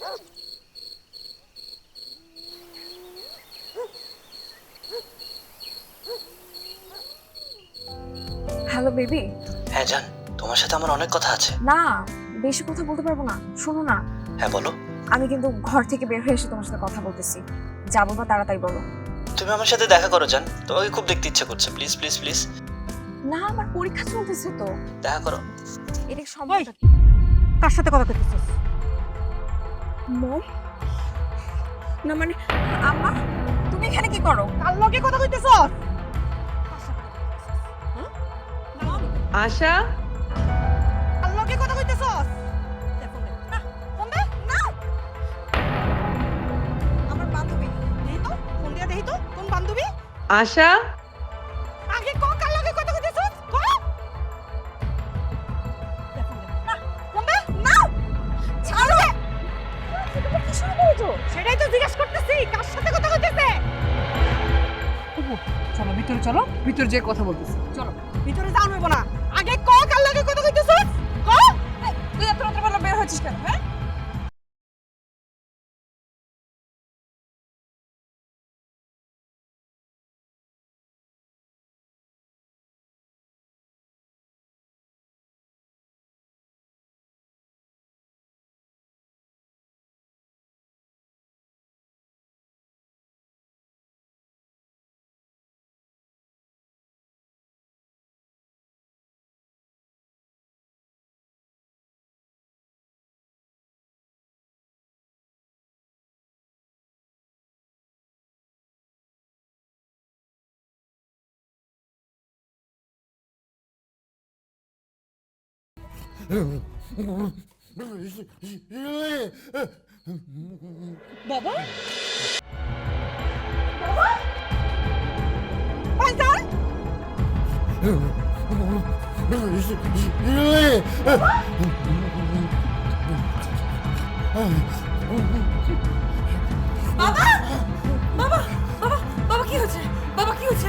Oh! Hello baby. হ্যাঁ জান তোমার সাথে আমার অনেক কথা আছে। না বেশি কথা বলতে পারব না। শোনো না। হ্যাঁ বলো। আমি কিন্তু ঘর থেকে বের হয়ে এসে তোমার সাথে কথা বলতেছি। যাব বা তাড়াতাড়ি বলো। তুমি আমার সাথে দেখা করো জান। তোমাকে খুব দেখতে ইচ্ছে করছে। Please please please. না আমার পরীক্ষা চলতেছে তো। দেখা করো। এটা সম্ভব কার সাথে কথা কইতেছিস মম? না মানে আম্মা তুমি এখানে কি করো? কার লগে কথা কইতেছস? আশা? লগে কথা কইতেছস। আমার বান্ধবী। দেহি তো? ফোন দিয়া দেহি তো? কোন বান্ধবী? আশা? আগে ক কার লগে কথা কইতেছস? ক! দে ফোন না, ফোন ছাড়ো তুমি কি শুরু করেছ? সেটাই তো জিজ্ঞেস করতেছি কার সাথে কথা কইতেছে? চলো ভিতরে চলো। ভিতরে যে কথা বলতেছি। চলো। ভিতরে যাওয়া হইব না। আগে ক কার লাগে কথা কইতেছস? ক? তুই এত রাত্রে বেলা বের হচ্ছিস কেন হ্যাঁ? বাবা ভাইজান বাবা বাবা বাবা বাবা কি হচ্ছে বাবা কি হচ্ছে